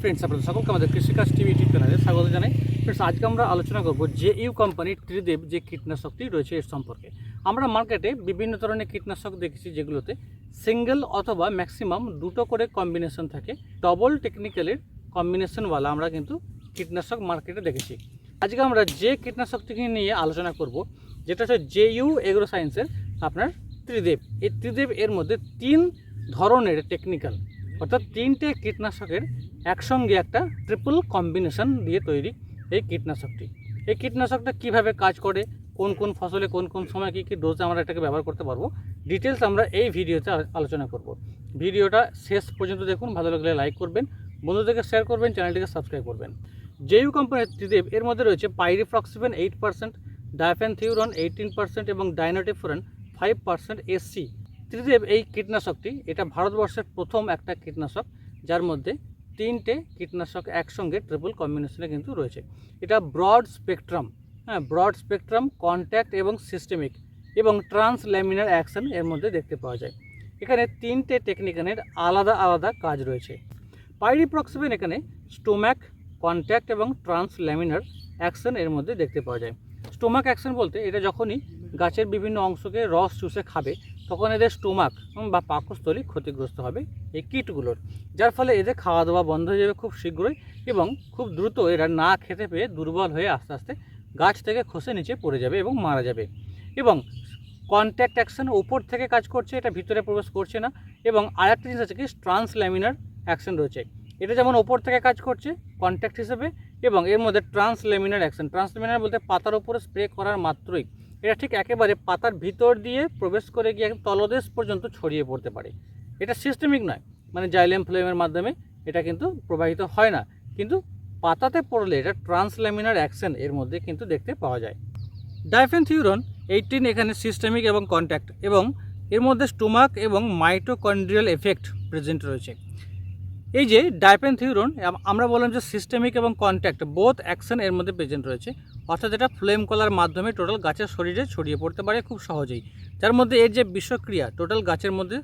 Friends আপনাদের সকলকে আমাদের কৃষিকাজ টিভি ইউটিউব চ্যানেলে স্বাগত জানাই। ফ্রেন্ডস আজকে আমরা আলোচনা করব যে ইউ কোম্পানির ত্রিদেব যে কীটনাশকটি রয়েছে এর সম্পর্কে। আমরা মার্কেটে বিভিন্ন ধরনের কীটনাশক দেখেছি যেগুলোতে সিঙ্গেল অথবা ম্যাক্সিমাম দুটো করে কম্বিনেশন থাকে। ডবল টেকনিক্যালের কম্বিনেশনওয়ালা আমরা কিন্তু কীটনাশক মার্কেটে দেখেছি। আজকে আমরা যে কীটনাশকটিকে নিয়ে আলোচনা করব, যেটা হচ্ছে জে ইউ এগ্রো সায়েন্সের আপনার ত্রিদেব। এই ত্রিদেব এর মধ্যে তিন ধরনের টেকনিক্যাল অর্থাৎ তিনটে কীটনাশকের একসঙ্গে একটা ট্রিপল কম্বিনেশন দিয়ে তৈরি এই কীটনাশকটি। এই কীটনাশকটা কীভাবে কাজ করে, কোন কোন ফসলে কোন কোন সময় কী কী ডোজে আমরা এটাকে ব্যবহার করতে পারব ডিটেলস আমরা এই ভিডিওতে আলো- আলোচনা করব। ভিডিওটা শেষ পর্যন্ত দেখুন, ভালো লাগলে লাইক করবেন, বন্ধুদেরকে শেয়ার করবেন, চ্যানেলটিকে সাবস্ক্রাইব করবেন। জেইউ কোম্পানির ত্রিদেব, এর মধ্যে রয়েছে pyriproxyfen eight percent diafenthiuron eighteen percent এবং dinotefuran five percent SC Tridev, এই কীটনাশকটি, এটা ভারতবর্ষের প্রথম একটা কীটনাশক, যার মধ্যে তিনটে কীটনাশক একসঙ্গে ট্রিপল কম্বিনেশনে কিন্তু রয়েছে। এটা ব্রড স্পেকট্রাম হ্যাঁ ব্রড স্পেকট্রাম কন্ট্যাক্ট এবং সিস্টেমিক এবং ট্রান্স ল্যামিনার অ্যাকশন এর মধ্যে দেখতে পাওয়া যায়। এখানে তিনটে টেকনিকানের আলাদা আলাদা কাজ রয়েছে। পাইরিপ্রক্সিবেন এখানে স্টোম্যাক কন্ট্যাক্ট এবং ট্রান্স ল্যামিনার অ্যাকশন এর মধ্যে দেখতে পাওয়া যায়। স্টোমাক অ্যাকশন বলতে এটা যখনই গাছের বিভিন্ন অংশকে রস চুষে খাবে তখন এদের স্টোমাক বা পাকস্থলী ক্ষতিগ্রস্ত হবে এই কীটগুলোর। যার ফলে এদের খাওয়া দাওয়া বন্ধ হয়ে যাবে খুব শীঘ্রই এবং খুব দ্রুত এরা না খেতে পেয়ে দুর্বল হয়ে আস্তে আস্তে গাছ থেকে খসে নিচে পড়ে যাবে এবং মারা যাবে। এবং কন্ট্যাক্ট অ্যাকশন উপর থেকে কাজ করছে, এটা ভিতরে প্রবেশ করছে না এবং আরেকটা জিনিস আছে কি ট্রান্স ল্যামিনার অ্যাকশন রয়েছে। এটা যেমন ওপর থেকে কাজ করছে কন্ট্যাক্ট হিসেবে এবং এর মধ্যে translaminar action translaminar বলতে পাতার উপরে স্প্রে করার মাত্রই এটা ঠিক একেবারে পাতার ভিতর দিয়ে প্রবেশ করে গিয়ে তলদেশ পর্যন্ত ছড়িয়ে পড়তে পারে। এটা সিস্টেমিক নয় মানে জাইলেম ফ্লেমের মাধ্যমে এটা কিন্তু প্রবাহিত হয় না। কিন্তু পাতাতে পড়লে এটা ট্রান্সল্যামিনার অ্যাকশন এর মধ্যে কিন্তু দেখতে পাওয়া যায়। ডাইফেনথিউরন এইটিন এখানে সিস্টেমিক এবং কন্ট্যাক্ট এবং এর মধ্যে স্টোমাক এবং মাইটোকন্ড্রিয়াল এফেক্ট প্রেজেন্ট রয়েছে। এই যে ডাইপেনথিউরন আমরা বললাম যে সিস্টেমিক এবং কন্ট্যাক্ট বোথ অ্যাকশন এর মধ্যে প্রেজেন্ট রয়েছে। অর্থাৎ এটা ফ্লেম কলার মাধ্যমে টোটাল গাছের শরীরে ছড়িয়ে পড়তে পারে খুব সহজেই। যার মধ্যে এর যে বিষক্রিয়া টোটাল গাছের মধ্যে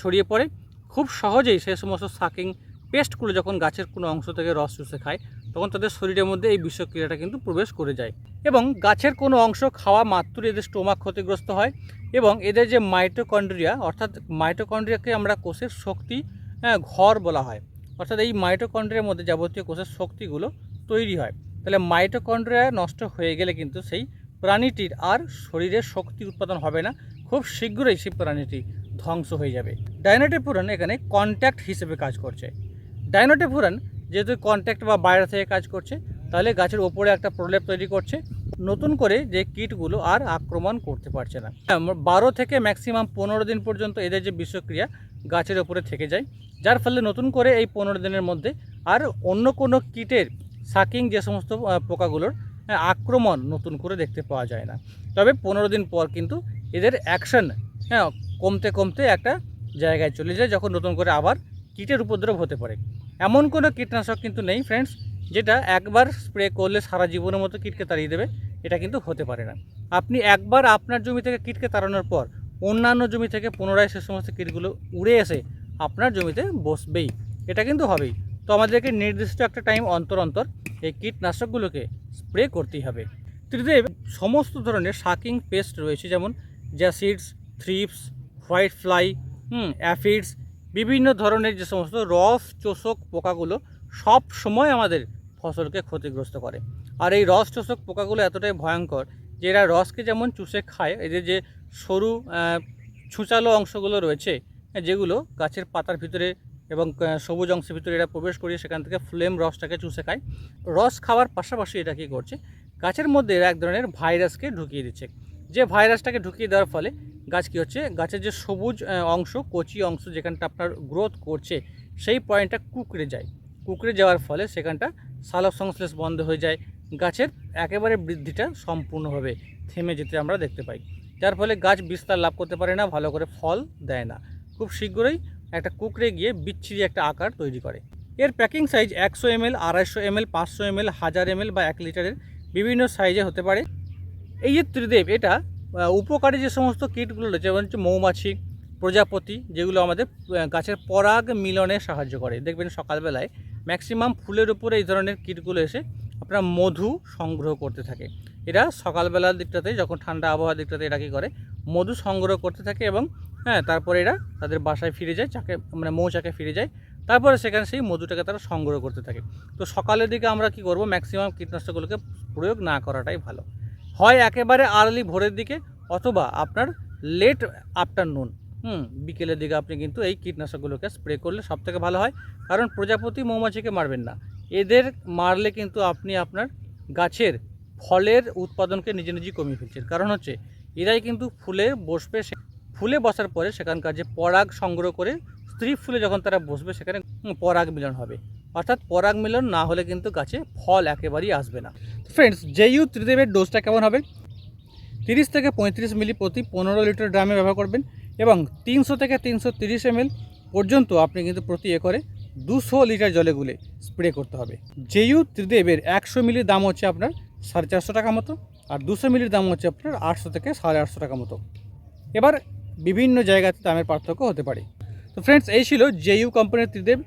ছড়িয়ে পড়ে, খুব সহজেই সেই সমস্ত সাকিং পেস্টগুলো যখন গাছের কোনো অংশ থেকে রস চুষে খায়, তখন তাদের শরীরের মধ্যে এই বিষক্রিয়াটা কিন্তু প্রবেশ করে যায়। এবং গাছের কোনো অংশ খাওয়া মাত্রই এদের স্টোমাক ক্ষতিগ্রস্ত হয় এবং এদের যে মাইটোকন্ড্রিয়া অর্থাৎ মাইটোকন্ড্রিয়াকে আমরা কোষের শক্তি হ্যাঁ, ঘর বলা হয়। অর্থাৎ এই মাইটোকন্ড্রিয়ার মধ্যে যাবতীয় কোষের শক্তিগুলো তৈরি হয়। তাহলে মাইটোকন্ড্রিয়া নষ্ট হয়ে গেলে কিন্তু সেই প্রাণীটির আর শরীরে শক্তি উৎপাদন হবে না। খুব শীঘ্রই সেই প্রাণীটি ধ্বংস হয়ে যাবে। ডাইনোটেফুরান এখানে কন্ট্যাক্ট হিসেবে কাজ করছে। ডাইনোটেফুরান যেহেতু কন্ট্যাক্ট বা বাইরে থেকে কাজ করছে তাহলে গাছের ওপরে একটা প্রলেপ তৈরি করছে। নতুন করে যে কীটগুলো আর আক্রমণ করতে পারছে না। বারো থেকে ম্যাক্সিমাম পনেরো দিন পর্যন্ত এদের যে বিষক্রিয়া গাছের ওপরে থেকে যায়, যার ফলে নতুন করে এই পনেরো দিনের মধ্যে আর অন্য কোনো কীটের সাকিং যে সমস্ত পোকাগুলোর আক্রমণ নতুন করে দেখতে পাওয়া যায় না। তবে পনেরো দিন পর কিন্তু এদের অ্যাকশন হ্যাঁ কমতে কমতে একটা জায়গায় চলে যায়, যখন নতুন করে আবার কীটের উপদ্রব হতে পারে। এমন কোনো কীটনাশক কিন্তু নেই ফ্রেন্ডস যেটা একবার স্প্রে করলে সারা জীবনের মতো কীটকে তাড়িয়ে দেবে, এটা কিন্তু হতে পারে না। আপনি একবার আপনার জমি থেকে কীটকে তাড়ানোর পর অন্যান্য জমি থেকে পুনরায় সে সমস্ত কীটগুলো উড়ে এসে আপনার জমিতে বসবেই, এটা কিন্তু হবেই। তো আমাদেরকে নির্দিষ্ট একটা টাইম অন্তর অন্তর এই কীটনাশকগুলোকে স্প্রে করতেই হবে। তৃতীয় সমস্ত ধরনের শাকিং পেস্ট রয়েছে, যেমন jassids thrips white fly hmm aphids বিভিন্ন ধরনের যে সমস্ত রস, চোষক পোকাগুলো সব সময় আমাদের ফসলকে ক্ষতিগ্রস্ত করে। আর এই রস চোষক পোকাগুলো এতটাই ভয়ঙ্কর যে এরা রসকে যেমন চুষে খায় এদের যে সরু ছুঁচালো অংশগুলো রয়েছে যেগুলো গাছের পাতার ভিতরে এবং সবুজ অংশের ভিতরে এরা প্রবেশ করিয়ে সেখান থেকে ফ্লেম রসটাকে চুষে খায়। রস খাওয়ার পাশাপাশি এটা কী করছে, গাছের মধ্যে এরা এক ধরনের ভাইরাসকে ঢুকিয়ে দিচ্ছে। যে ভাইরাসটাকে ঢুকিয়ে দেওয়ার ফলে গাছ কী হচ্ছে, গাছের যে সবুজ অংশ, কচি অংশ যেখানটা আপনার গ্রোথ করছে, সেই পয়েন্টটা কুকড়ে যায়। কুকড়ে যাওয়ার ফলে সেখানটা সালোক সংশ্লেষ বন্ধ হয়ে যায়। গাছের একেবারে বৃদ্ধিটা সম্পূর্ণভাবে থেমে যেতে আমরা দেখতে পাই। যার ফলে গাছ বিস্তার লাভ করতে পারে না, ভালো করে ফল দেয় না। খুব শীঘ্রই একটা কুকড়ে গিয়ে বিচ্ছিরি একটা আকার তৈরি করে। এর প্যাকিং সাইজ একশো এমএল, আড়াইশো এমএল, পাঁচশো এমএল, হাজার এমএল বা এক লিটারের বিভিন্ন সাইজে হতে পারে। এই যে ত্রিদেব, এটা উপকারী যে সমস্ত কীটগুলো রয়েছে, যেমন হচ্ছে মৌমাছি, প্রজাপতি, যেগুলো আমাদের গাছের পরাগ মিলনে সাহায্য করে। দেখবেন সকালবেলায় ম্যাক্সিমাম ফুলের উপরে এই ধরনের কীটগুলো এসে আপনার মধু সংগ্রহ করতে থাকে। এরা সকালবেলার দিকটাতে, যখন ঠান্ডা আবহাওয়ার দিকটাতে এরা কী করে? মধু সংগ্রহ করতে থাকে এবং হ্যাঁ তারপরে এরা তাদের বাসায় ফিরে যায়, চাকে মানে মৌচাকে ফিরে যায়। তারপরে সেখানে সেই মধুটাকে তারা সংগ্রহ করতে থাকে। তো সকালের দিকে আমরা কি করব? ম্যাক্সিমাম কীটনাশকগুলোকে প্রয়োগ না করাটাই ভালো। হয় একেবারে আর্লি ভোরের দিকে অথবা আপনার লেট আফটারনুন। হুম। বিকেলের দিকে আপনি কিন্তু এই কীটনাশকগুলোকে স্প্রে করলে সব থেকে ভালো হয়। কারণ প্রজাপতি মৌমাছিকে মারবেন না। এদের মারলে কিন্তু আপনি আপনার গাছের ফলের উৎপাদনকে নিজে নিজেই কমিয়ে ফেলছেন। কারণ হচ্ছে, এরাই কিন্তু ফুলে বসবে ফুলে বসার পরে সেখানকার যে পরাগ সংগ্রহ করে স্ত্রী ফুলে যখন তারা বসবে সেখানে পরাগ মিলন হবে। অর্থাৎ পরাগ মিলন না হলে কিন্তু গাছে ফল একেবারেই আসবে না। ফ্রেন্ডস জেইউ ত্রিদেবের ডোজটা কেমন হবে? তিরিশ থেকে পঁয়ত্রিশ মিলি প্রতি পনেরো লিটার ড্রামে ব্যবহার করবেন। এবং তিনশো থেকে তিনশো তিরিশ এমএল পর্যন্ত আপনি কিন্তু প্রতি একরে দুশো লিটার জলে গুলে স্প্রে করতে হবে। জেইউ ত্রিদেবের একশো মিলির দাম হচ্ছে আপনার সাড়ে চারশো টাকা মতো আর দুশো মিলির দাম হচ্ছে আপনার আটশো থেকে সাড়ে আটশো টাকা মতো। এবার বিভিন্ন জায়গাতে দামের পার্থক্য হতে পারে। তো ফ্রেন্ডস এই ছিল জেইউ কোম্পানির ত্রিদেব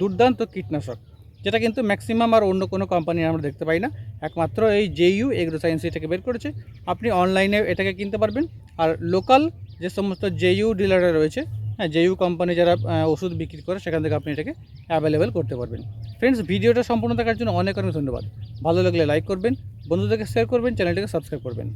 দুর্দান্ত কীটনাশক, যেটা কিন্তু ম্যাক্সিমাম আর অন্য কোনো কোম্পানি আমরা দেখতে পাই না। একমাত্র এই জেইউ এগ্রো সায়েন্স এটাকে বের করেছে। আপনি অনলাইনে এটাকে কিনতে পারবেন। আর লোকাল যে সমস্ত জেইউ ডিলাররা রয়েছে হ্যাঁ জেইউ কোম্পানি যারা ওষুধ বিক্রি করে, সেখান থেকে আপনি এটাকে অ্যাভেলেবেল করতে পারবেন। ফ্রেন্ডস ভিডিওটা সম্পূর্ণ দেখার জন্য অনেক অনেক ধন্যবাদ। ভালো লাগলে লাইক করবেন, বন্ধুদেরকে শেয়ার করবেন চ্যানেলটাকে সাবস্ক্রাইব করবেন।